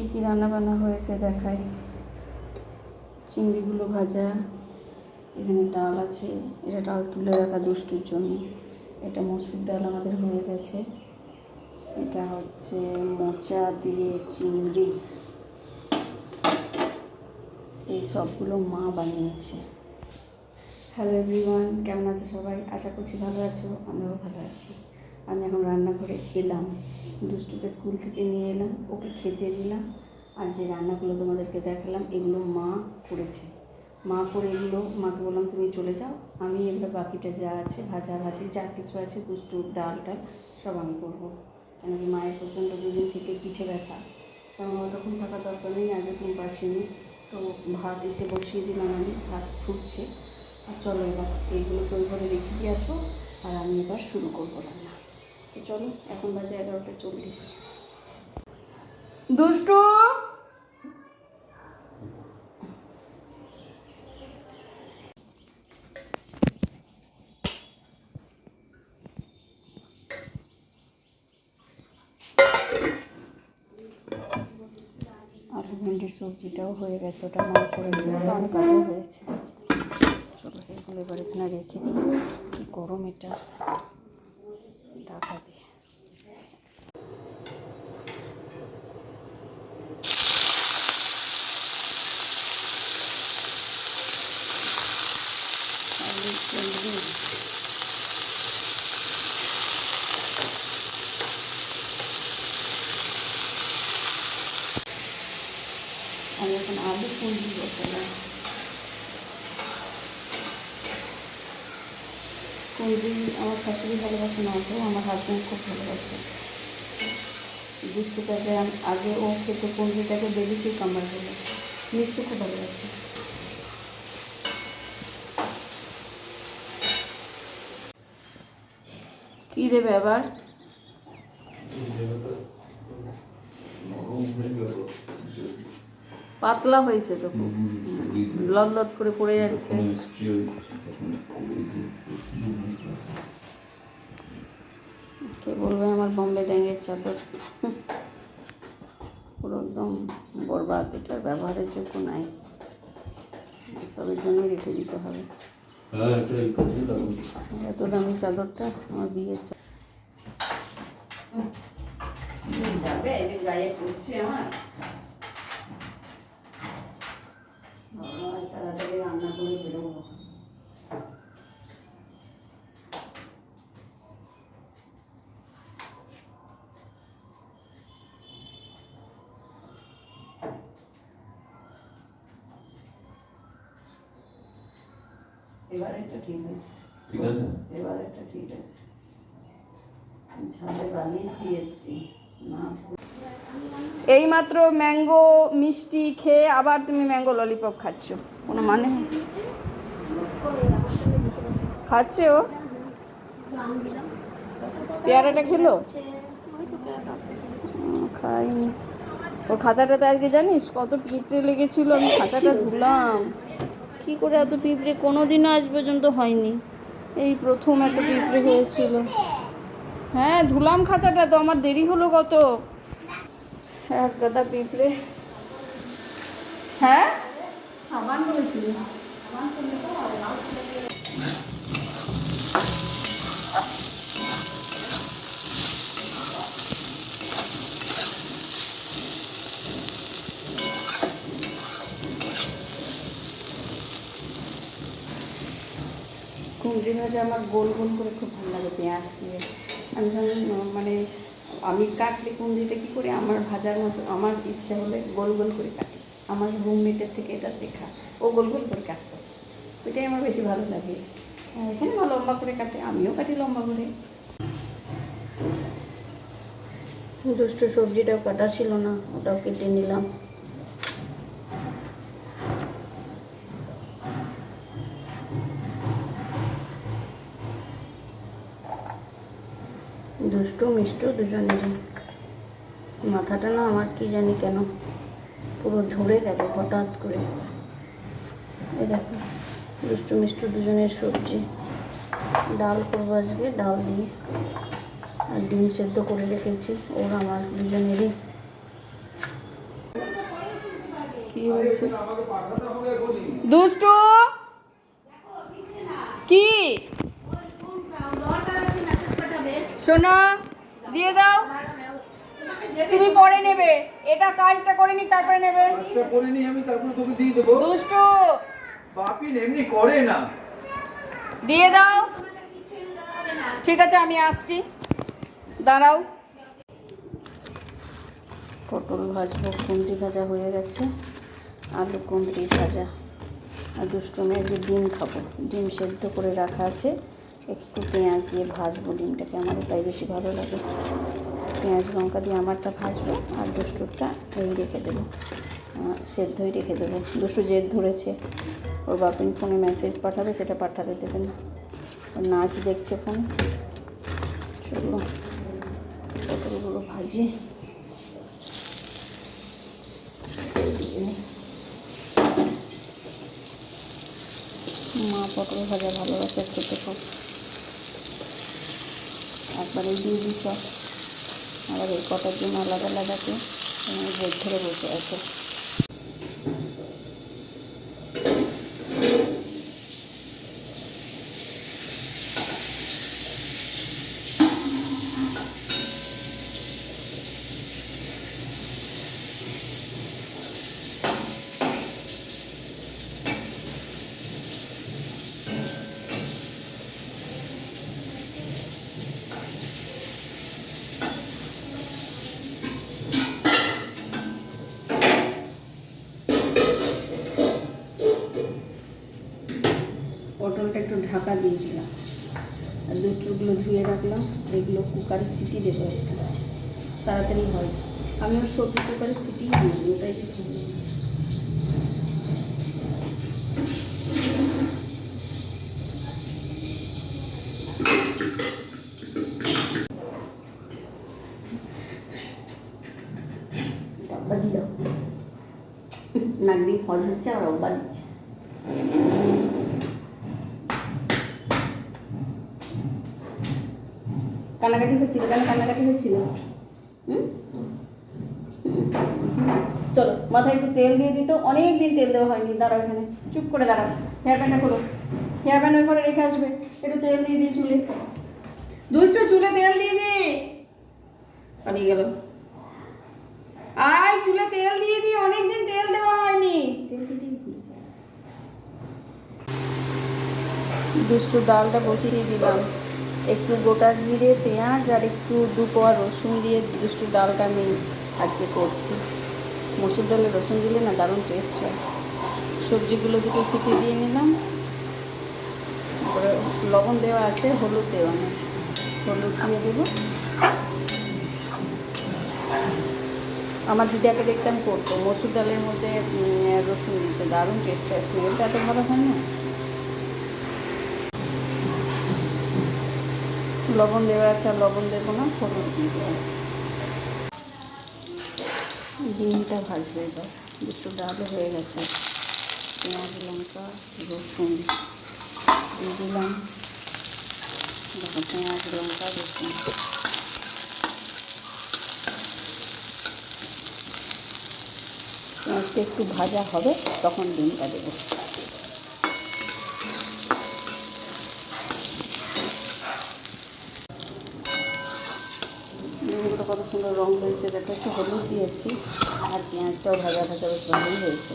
কী কী রান্না বান্না হয়েছে দেখাই। চিংড়িগুলো ভাজা, এখানে ডাল আছে, এটা ডাল তুলে রাখা দুষ্টুর জন্য। এটা মসুর ডাল আমাদের হয়ে গেছে। এটা হচ্ছে মোচা দিয়ে চিংড়ি। এই সবগুলো মা বানিয়েছে। হ্যালো এভরিওয়ান কেমন আছো সবাই? আশা করছি ভালো আছো, আমরাও ভালো আছি। আমি এখন রান্নাঘরে এলাম। দুষ্টুকে স্কুল থেকে নিয়ে এলাম, ওকে খেতে দিলাম আর যে রান্নাগুলো তোমাদেরকে দেখালাম, এগুলো মা করেছে। মা করে এগুলো, মাকে বললাম, তুমি চলে যাও। আমি এগুলো বাকিটা যা আছে, ভাজা ভাজি, যা কিছু আছে দুষ্টুর ডাল টাল, সব আমি করব। কেন কি মায়ের প্রচণ্ড দুদিন থেকে পিঠে ব্যথা। কারণ অতক্ষণ থাকা দরকার নেই আজ এখন বাসিনি তো ভাত এসে বসিয়ে দিলাম আমি, ভাত ফুটছে। আর চলো এবার এইগুলো করে রেখে দিয়ে আসব। আর আমি এবার শুরু করব তো চলো এখন বাজে এগারোটা চল্লিশ। দুষ্টু! ভেন্ডির সবজিটাও হয়ে গেছে ওটা মা করেছে ওটা অনেক আগে হয়েছে। চলো এগুলো এবার এখানে রেখে দিই। কি গরম এটা ঢাকা দিয়ে আলু চিংড়ি আমি এখন আলু ফুলবি বসালাম কুঁদরি আমার শাশুড়ি ভালোবাসে না, তো আমার হাজব্যান্ড খুব ভালোবাসে। দুষ্টুটাকে আগে ও খেতে কুঁদরিটাকে বেরিয়ে কামার বলে মিষ্টি খুব ভালোবাসে। কী দেবে আবার পাতলা হয়েছে তো খুব। লদ লদ করে পড়ে যাচ্ছে। কে বলবে আমার বম্বে ড্যাঙের চাদর? পুরো একদম বরবাদ এটার ব্যবহারের যোগ্য নাই। সবের জন্যই রেখে দিতে হবে। হ্যাঁ এত দামি চাদরটা আমার বিয়ের চাদর যাবে গায়ে পড়ছে আমার বাবা, আজ তাড়াতাড়ি রান্না করে বেরোবো এবার একটা ঠিক আছে ঠিক আছে? এবার একটা ঠিক আছে ছাদে বালিশ দিয়ে এসছি। না এইমাত্র ম্যাঙ্গো মিষ্টি খেয়ে আবার তুমি ম্যাঙ্গো ললিপপ খাচ্ছ। কোনো মানে। খাচ্ছে ও? পেয়ারাটা খেলো? খাইনি। ওর খাঁচাটাতে আজকে জানিস কত পিঁপড়ে লেগেছিল, আমি খাঁচাটা ধুলাম। কি করে এত পিঁপড়ে? কোনো দিনও আজ পর্যন্ত হয়নি। এই প্রথম এত পিঁপড়ে হয়েছিল। হ্যাঁ ধুলাম খাঁচাটা তো, আমার দেরি হলো কত? এক গাদা পিঁপড়ে। হ্যাঁ? সাবান কুঁদরি ভাজা আমার গোল গোল করে খুব ভালো লাগে পেঁয়াজ দিয়ে। আমি যখন মানে আমি কাটলে কুঁদরিটা কী করি আমার ভাজার মতো, আমার ইচ্ছা হলে গোল গোল করে কাটি আমার রুমমেটের থেকে এটা শেখা। ও গোল গোল করে কাটতো। ওইটাই আমার বেশি ভালো লাগে। এখানে বা লম্বা করে কাটে, আমিও কাটি লম্বা করে। দুষ্ট সবজিটাও কাটা ছিল না, ওটাও কেটে নিলাম। দুষ্টু মিষ্টু দুজনেরই। মাথাটা না আমার কি জানি কেন। পুরো ধরে গেল হঠাৎ করে। এই দেখো দুষ্টু মিষ্টু দুজনের সবজি। ডাল করব আজকে ডাল দিয়ে। আর ডিম সেদ্ধ করে রেখেছি ওর আমার দুজনেরই। দিয়েছে দুষ্টু! কি? শোনো দিয়ে দাও। তুমি পরে নেবে। এটা কাজটা করে নি তারপরে নেবে। কাজটা করে নি আমি তারপরে তোকে দিয়ে দেবো। দুষ্টু! বাপি এমনি করে না। দিয়ে দাও। ঠিক আছে আমি আসছি। দাঁড়াও। পটল ভাজবো কুন্দ্রি ভাজা হয়ে গেছে আলু কুন্দ্রি ভাজা। আর দুষ্টুমি আজকে ডিম খাব। ডিম সেদ্ধ করে রাখা আছে। একটু পেঁয়াজ দিয়ে ভাজবো ডিমটাকে আমার তাই বেশি ভালো লাগে। পেঁয়াজ লঙ্কা দিয়ে আমারটা ভাজবো আর দুষ্টুরটা এই রেখে দেবো। সেদ্ধই রেখে দেবো। দুষ্টু জেদ ধরেছে। ওর বাপিন ফোনে মেসেজ পাঠাবে, সেটা পাঠাতে দেবে না। ওর নাচ দেখছে ফোন। চলো, পটলগুলো ভাজি। মা পটল ভাজা ভালোবাসে খেতে খুব। একবারে দিয়ে দিই সব। আবার এই কটার জন্য আলাদা আলাদাকে জেদ ধরে বসে আছে। পটলটা একটু ঢাকা দিয়ে দিলাম। আর দুষ্টুগুলো ধুয়ে রাখলাম। এগুলো কুকারে সিটি দেবো একটু। তাড়াতাড়ি হয়। আমি ওর সবজি কুকারে সিটি ওটাই দিল। নাক দিয়ে ফল হচ্ছে আর অব্বা দিচ্ছে। কান্নাকাটি হচ্ছিল, কেন কান্নাকাটি হচ্ছিল? চলো, মাথায় একটু তেল দিয়ে দিত অনেক দিন তেল দেওয়া হয়নি, দাঁড়াও এখানে, চুপ করে দাঁড়াও, হেয়ার ব্যান্ডটা করো হেয়ার ব্যান্ড করে রেখে আসবে, একটু তেল দিয়ে দিই চুলে। দুষ্ট, চুলে তেল দিয়ে দি। পালিয়ে গেল। আয়, চুলে তেল দিয়ে দি, অনেকদিন তেল দেওয়া হয়নি। দুষ্টু, ডালটা বসিয়ে দিলাম। একটু গোটা জিরে, পেঁয়াজ আর একটু দুপোয়া রসুন দিয়ে দুষ্টু ডালটা আমি আজকে করছি। মসুর ডালে রসুন দিলে না দারুণ টেস্ট হয়। সবজিগুলো দুটো সিটি দিয়ে নিলাম। তারপরে লবণ দেওয়া আছে হলুদ দেওয়া নেই হলুদ দিয়ে দেবো। আমার দিদাকে দেখতাম করতো। মসুর ডালের মধ্যে রসুন দিতে। দারুণ টেস্ট হয়। স্মেলটা এত ভালো হয় না? লবণ দেওয়া আছে আর লবণ দেবো না দেবো। ডিমটা ভাজবে এবার। দুটো ডালও হয়ে গেছে। পেঁয়াজ, লঙ্কা, রসুন দিয়ে দিলাম। দেখো, পেঁয়াজ, লঙ্কা, রসুন। পেঁয়াজটা একটু ভাজা হবে, তখন ডিমটা দেবো ডিমগুলো কত সুন্দর রং হয়েছে, দেখো একটু হলুদ দিয়েছি, আর পেঁয়াজটাও ভাজা ভাজা বেশ ভালোই হয়েছে।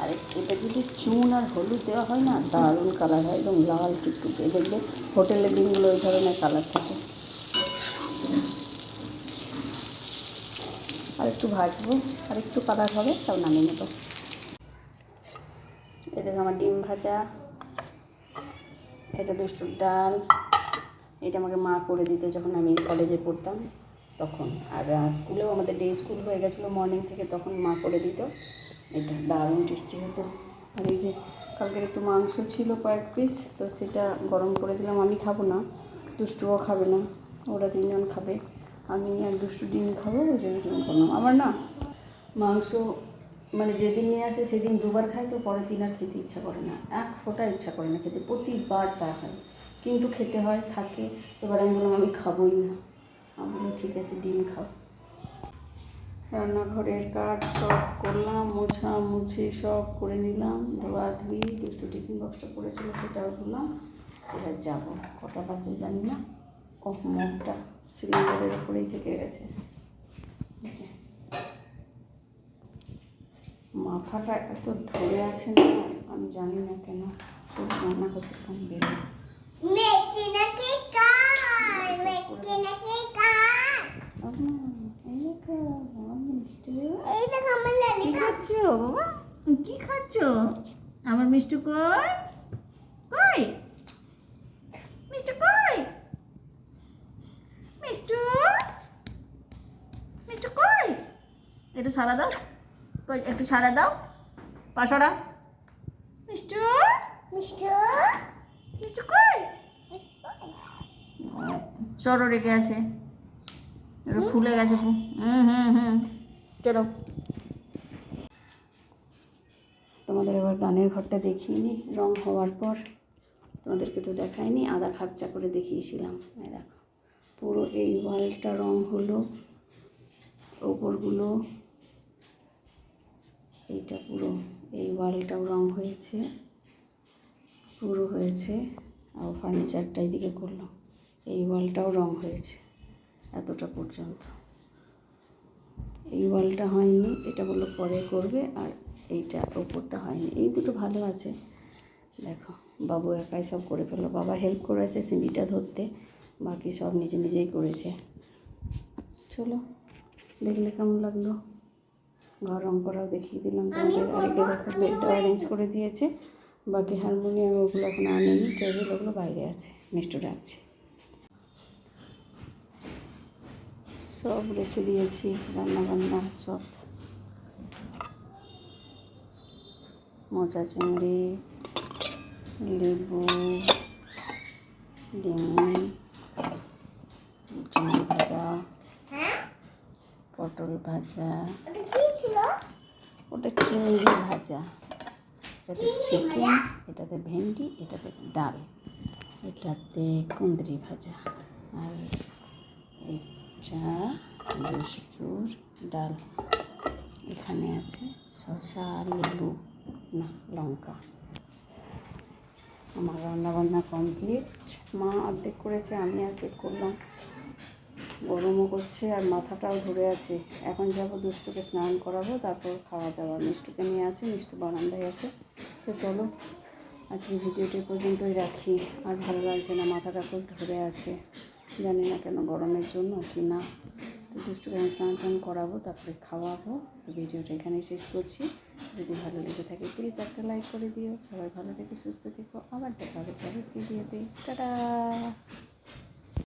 আর এটা যদি চুন আর হলুদ দেওয়া হয় না, দারুণ কালার হয় একদম লাল টুকটুকে। দেখবে হোটেলের ডিমগুলো ওই ধরনের কালার থাকে। আর একটু ভাজবো, আর একটু কালার হবে, তাও নামিয়ে নেব। এদিকে আমার ডিম ভাজা, এটা দুষ্টুর ডাল। এটা আমাকে মা করে দিত যখন আমি কলেজে পড়তাম, তখন। আর স্কুলেও আমাদের ডে স্কুল হয়ে গেছিল মর্নিং থেকে, তখন মা করে দিত। এটা দারুণ টেস্টি হতো। আর এই যে কালকের একটু মাংস ছিল কয়েক পিস তো সেটা গরম করে দিলাম। আমি খাব না, দুষ্টুও খাবে না, ওরা তিনজন খাবে। আমি আর দুষ্টু ডিম খাব, ওই জন্য করলাম। আমার না মাংস মানে যেদিন নিয়ে আসে সেদিন দুবার খাই তো পরের দিন আর খেতে ইচ্ছা করে না। এক ফোঁটা ইচ্ছা করে না, খেতে প্রতিবার তা হয় কিন্তু খেতে হয়, থাকে। এবার আমি বললাম, আমি খাবোই না। আমি বললাম, ঠিক আছে, ডিম খাও। রান্নাঘরের কাজ সব করলাম, মোছা মুছি সব করে নিলাম, ধোয়া ধুই, দুষ্টু টিফিন বক্সটা পড়েছিল সেটাও ধুলাম। এবার যাব। কটা বাজে জানি না। ও মুখটা সিলিন্ডারের উপরেই থেকে গেছে। মাথাটা এত ধরে আছে না আমি জানি না কেন রান্না করতে কম বেরো মেকি নাকি কার মেকি নাকি কার এইটা আমার কি খাচ্ছ কি খাচ্ছ আমার মিষ্টি কই? কই মিষ্টি কই মিষ্টু মিষ্টু কই একটু সারা দাও একটু সারা দাও পাশরা মিষ্টু মিষ্টি সরো রেখে আছে। একটু ফুলে গেছে হুম হুম হুম। চলো। তোমাদের এবার গানের ঘরটা দেখিয়ে নি রং হওয়ার পর। তোমাদেরকে তো দেখাইনি আদা খাপচা করে দেখিয়েছিলাম। দেখো পুরো এই ওয়ালটা রং হলো ওপরগুলো এইটা পুরো এই ওয়ালটাও রং হয়েছে। পুরো হয়েছে আর ফার্নিচারটা এইদিকে করল। এই ওয়ালটাও রং হয়েছে এতটা পর্যন্ত। এই ওয়ালটা হয়নি এটা বলল পরে করবে আর এইটা ওপরটা হয়নি। এই দুটো ভালো আছে। দেখো বাবু একাই সব করে ফেলল। বাবা হেল্প করেছে সিঁড়িটা ধরতে বাকি সব নিজে নিজেই করেছে। চলো দেখলে কেমন লাগল? ঘর রং করাও দেখিয়ে দিলাম তোমাদের। আরেকে দেখো বেডটা অ্যারেঞ্জ করে দিয়েছে। বাকি হারমোনিয়াম ওগুলো এখন আনেনি টেবিল ওগুলো বাইরে আছে মিষ্টু ডাকছে সব রেখে দিয়েছি রান্না বান্না সব। মোচা চিংড়ি লেবু ডিম চিংড়ি ভাজা পটল ভাজা ওটা চিংড়ি ভাজা। এটাতে চিকেন, এটাতে ভেন্ডি, এটাতে ডাল, এটাতে কুঁদরি ভাজা আর এটা দুষ্টুর ডাল। এখানে আছে শসা, লেবু, না, লঙ্কা। আমার রান্না বান্না কমপ্লিট। মা অর্ধেক করেছে, আমি অর্ধেক করলাম। গরমও করছে আর মাথাটাও ধরে আছে। এখন যাব দুষ্টুকে স্নান করাবো, তারপর খাওয়া দাওয়া। মিষ্টুকে নিয়ে আসি, মিষ্টু বারান্দায় আছে। তো চলো, আজকে ভিডিওটি পর্যন্তই রাখি। আর ভালো লাগছে না, মাথাটা খুব ধরে আছে। জানি না কেন গরমের জন্য কি না। তো দুষ্টুকে আমি স্নান টান করাবো, তারপরে খাওয়াবো। তো ভিডিওটা এখানেই শেষ করছি। যদি ভালো লেগে থাকে প্লিজ একটা লাইক করে দিও। সবাই ভালো থেকো, সুস্থ থেকো। আবার দেখা হবে ভিডিওতে। টাটা!